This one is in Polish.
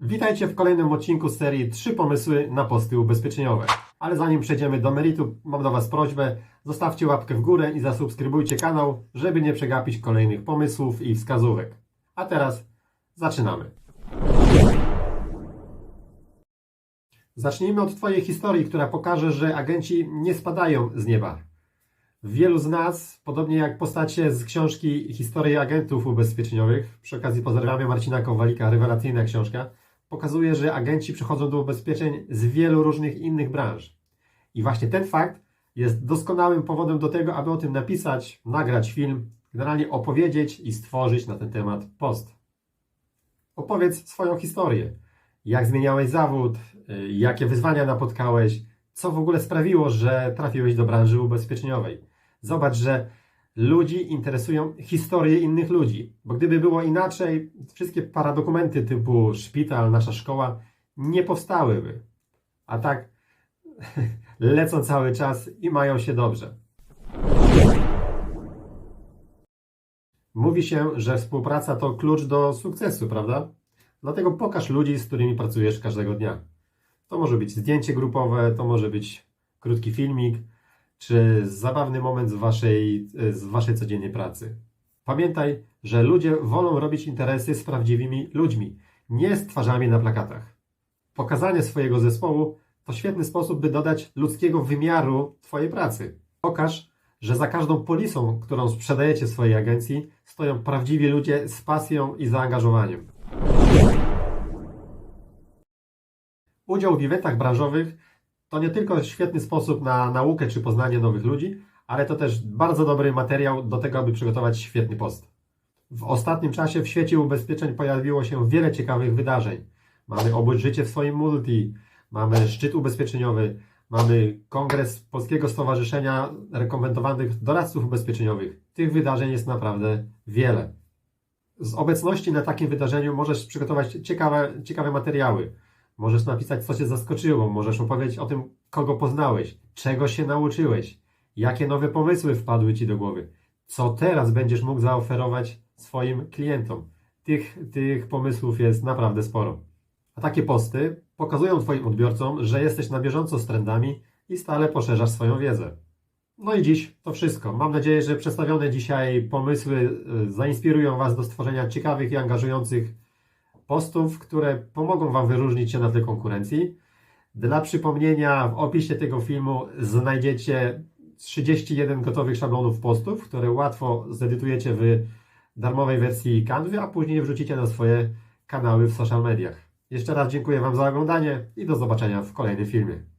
Witajcie w kolejnym odcinku serii 3 pomysły na posty ubezpieczeniowe. Ale zanim przejdziemy do meritum, mam do Was prośbę, zostawcie łapkę w górę i zasubskrybujcie kanał, żeby nie przegapić kolejnych pomysłów i wskazówek. A teraz zaczynamy. Zacznijmy od Twojej historii, która pokaże, że agenci nie spadają z nieba. Wielu z nas, podobnie jak postacie z książki Historie agentów ubezpieczeniowych, przy okazji pozdrawiamy Marcina Kowalika, rewelacyjna książka, pokazuje, że agenci przychodzą do ubezpieczeń z wielu różnych innych branż. I właśnie ten fakt jest doskonałym powodem do tego, aby o tym napisać, nagrać film, generalnie opowiedzieć i stworzyć na ten temat post. Opowiedz swoją historię. Jak zmieniałeś zawód, jakie wyzwania napotkałeś, co w ogóle sprawiło, że trafiłeś do branży ubezpieczeniowej. Zobacz, że ludzi interesują historie innych ludzi, bo gdyby było inaczej, wszystkie paradokumenty typu szpital, nasza szkoła nie powstałyby. A tak lecą cały czas i mają się dobrze. Mówi się, że współpraca to klucz do sukcesu, prawda? Dlatego pokaż ludzi, z którymi pracujesz każdego dnia. To może być zdjęcie grupowe, to może być krótki filmik, czy zabawny moment z waszej, z waszej codziennej pracy. Pamiętaj, że ludzie wolą robić interesy z prawdziwymi ludźmi, nie z twarzami na plakatach. Pokazanie swojego zespołu to świetny sposób, by dodać ludzkiego wymiaru Twojej pracy. Pokaż, że za każdą polisą, którą sprzedajecie swojej agencji, stoją prawdziwi ludzie z pasją i zaangażowaniem. Udział w eventach branżowych to nie tylko świetny sposób na naukę czy poznanie nowych ludzi, ale to też bardzo dobry materiał do tego, aby przygotować świetny post. W ostatnim czasie w świecie ubezpieczeń pojawiło się wiele ciekawych wydarzeń. Mamy obudź życie w swoim multi, mamy szczyt ubezpieczeniowy, mamy kongres Polskiego Stowarzyszenia Rekomendowanych Doradców Ubezpieczeniowych. Tych wydarzeń jest naprawdę wiele. Z obecności na takim wydarzeniu możesz przygotować ciekawe, ciekawe materiały. Możesz napisać, co Cię zaskoczyło, możesz opowiedzieć o tym, kogo poznałeś, czego się nauczyłeś, jakie nowe pomysły wpadły Ci do głowy, co teraz będziesz mógł zaoferować swoim klientom. Tych, tych pomysłów jest naprawdę sporo. A takie posty pokazują Twoim odbiorcom, że jesteś na bieżąco z trendami i stale poszerzasz swoją wiedzę. No i dziś to wszystko. Mam nadzieję, że przedstawione dzisiaj pomysły y, zainspirują Was do stworzenia ciekawych i angażujących postów, które pomogą Wam wyróżnić się na tle konkurencji. Dla przypomnienia, w opisie tego filmu znajdziecie 31 gotowych szablonów postów, które łatwo zedytujecie w darmowej wersji Canvy, a później wrzucicie na swoje kanały w social mediach. Jeszcze raz dziękuję Wam za oglądanie i do zobaczenia w kolejnym filmie.